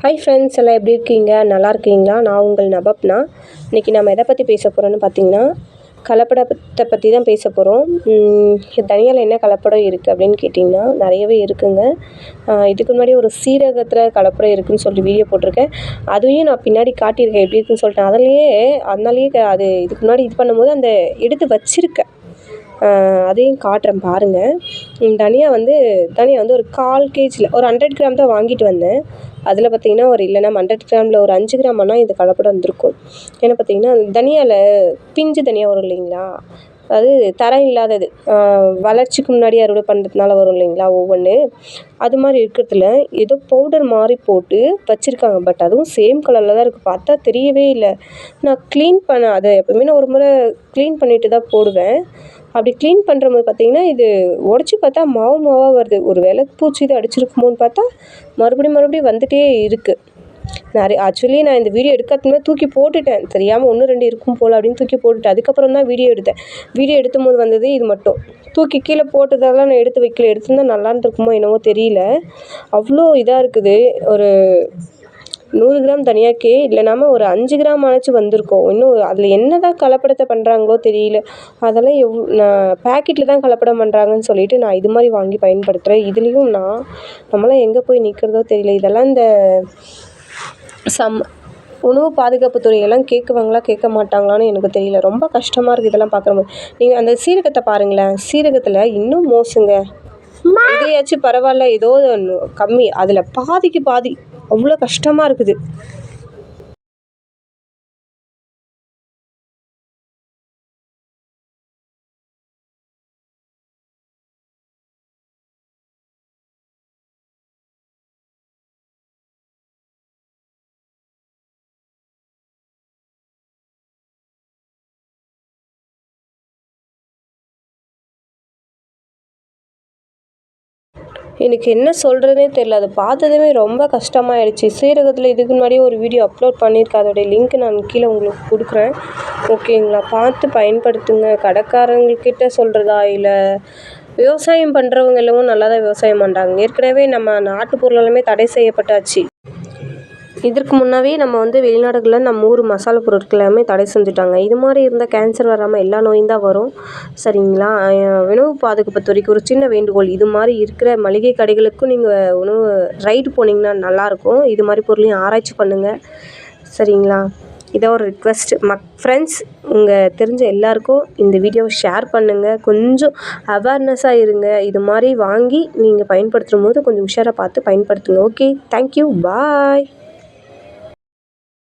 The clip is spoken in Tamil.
ஹாய் ஃப்ரெண்ட்ஸ் எல்லாம் எப்படி இருக்கீங்க? நல்லா இருக்கீங்களா? நான் உங்கள் நபப்னா. இன்றைக்கி நம்ம எதை பற்றி பேச போகிறோன்னு பார்த்தீங்கன்னா கலப்படத்தை பற்றி தான் பேச போகிறோம் தனியால் என்ன கலப்படம் இருக்குது அப்படின்னு கேட்டிங்கன்னா நிறையவே இருக்குங்க. இதுக்கு முன்னாடி ஒரு சீரகத்தில் கலப்படம் இருக்குதுன்னு சொல்லிட்டு வீடியோ போட்டிருக்கேன். அதையும் நான் பின்னாடி காட்டியிருக்கேன். எப்படி இருக்குன்னு சொல்லிட்டு அதுலேயே அதனாலேயே அது இதுக்கு முன்னாடி இது பண்ணும்போது அந்த எடுத்து வச்சுருக்கேன். அதையும் காட்டுறேன் பாருங்கள் தனியாக வந்து தனியா வந்து ஒரு கால் கேஜியில் ஒரு ஹண்ட்ரட் கிராம் தான் வாங்கிட்டு வந்தேன். அதில் பார்த்திங்கன்னா ஒரு இல்லைனா ஹண்ட்ரட் கிராமில் ஒரு அஞ்சு கிராம் ஆனால் இந்த கலப்படம் வந்திருக்கும். ஏன்னா பார்த்திங்கன்னா தனியாவில் பிஞ்சு தனியாக வரும் இல்லைங்களா? அது தரம் இல்லாதது. வளர்ச்சிக்கு முன்னாடி அறுவடை பண்ணுறதுனால வரும் இல்லைங்களா ஒவ்வொன்று அது மாதிரி இருக்கிறதுல ஏதோ பவுடர் மாதிரி போட்டு வச்சுருக்காங்க. பட் அதுவும் சேம் கலரில் தான் இருக்குது பார்த்தா தெரியவே இல்லை. நான் க்ளீன் பண்ண அதை எப்பவுமே நான் ஒரு முறை க்ளீன் பண்ணிவிட்டு தான் போடுவேன். அப்படி க்ளீன் பண்ணுறம்போது பார்த்தீங்கன்னா இது உடச்சி பார்த்தா மாவு மாவாக வருது. ஒரு வேளை பூச்சி இது அடிச்சிருக்குமோன்னு பார்த்தா மறுபடியும் மறுபடியும் வந்துகிட்டே இருக்குது நிறைய ஆக்சுவலி நான் இந்த வீடியோ எடுக்கிறதுமே தூக்கி போட்டுட்டேன். தெரியாமல் ஒன்று ரெண்டு இருக்கும் போல் அப்படின்னு தூக்கி போட்டுட்டேன். அதுக்கப்புறம் தான் வீடியோ எடுத்தேன். வீடியோ எடுத்தும் போது வந்தது இது மட்டும். தூக்கி கீழே போட்டதெல்லாம் நான் எடுத்து வைக்கல. எடுத்திருந்தா நல்லா என்னவோ தெரியல. அவ்வளோ இதாக இருக்குது. ஒரு நூறு கிராம் தனியாக்கே இல்லைனாம ஒரு அஞ்சு கிராம் ஆனாச்சும் வந்திருக்கோம். இன்னும் அதில் என்ன தான் கலப்படத்தை பண்ணுறாங்களோ தெரியல. அதெல்லாம் எவ் நான் பேக்கெட்டில் தான் கலப்படம் பண்ணுறாங்கன்னு சொல்லிட்டு நான் இது மாதிரி வாங்கி பயன்படுத்துகிறேன் இதுலேயும் நான் நம்மளாம் எங்கே போய் நிற்கிறதோ தெரியல. இதெல்லாம் இந்த சம் உணவு பாதுகாப்பு துறையெல்லாம் கேட்குவாங்களா கேட்க மாட்டாங்களான்னு எனக்கு தெரியல. ரொம்ப கஷ்டமாக இருக்குது இதெல்லாம் பார்க்குறம்போது நீங்கள் அந்த சீரகத்தை பாருங்களேன். சீரகத்தில் இன்னும் மோசங்க. இதுலையாச்சும் பரவாயில்ல ஏதோ கம்மி. அதில் பாதிக்கு பாதி. அவ்வளோ கஷ்டமாக இருக்குது. எனக்கு என்ன சொல்கிறதுனே தெரில அதை பார்த்ததுமே ரொம்ப கஷ்டமாயிடுச்சு. சீரகத்தில் இதுக்கு முன்னாடியே ஒரு வீடியோ அப்லோட் பண்ணியிருக்கேன். அதோடைய லிங்க் நான் கீழே உங்களுக்கு கொடுக்குறேன். ஓகேங்களா பார்த்து பயன்படுத்துங்க. கடைக்காரங்கக்கிட்ட சொல்கிறதா இல்லை விவசாயம் பண்ணுறவங்க எல்லாமும் நல்லா தான் விவசாயம் பண்ணுறாங்க ஏற்கனவே நம்ம நாட்டு பொருள் எல்லாமே தடை செய்யப்பட்டாச்சு. இதற்கு முன்னாவே நம்ம வந்து வெளிநாடுகளில் நம்ம ஊர் மசாலா பொருட்கள் எல்லாமே தடை செஞ்சுட்டாங்க. இது மாதிரி இருந்தால் கேன்சர் வராமல் எல்லா நோயும் தான் வரும். சரிங்களா? உணவு பாதுகாப்பு வரைக்கும் ஒரு சின்ன வேண்டுகோள். இது மாதிரி இருக்கிற மளிகை கடைகளுக்கும் நீங்கள் உணவு ரைடு போனீங்கன்னா நல்லாயிருக்கும். இது மாதிரி பொருளையும் ஆராய்ச்சி பண்ணுங்கள் சரிங்களா? இதை ஒரு ரிக்வெஸ்ட் மக் ஃப்ரெண்ட்ஸ் உங்கள் தெரிஞ்ச எல்லாருக்கும் இந்த வீடியோவை ஷேர் பண்ணுங்கள் கொஞ்சம் அவேர்னஸாக இருங்க. இது மாதிரி வாங்கி நீங்கள் பயன்படுத்தும் போது கொஞ்சம் உஷாராக பார்த்து பயன்படுத்துங்க. Okay thank you bye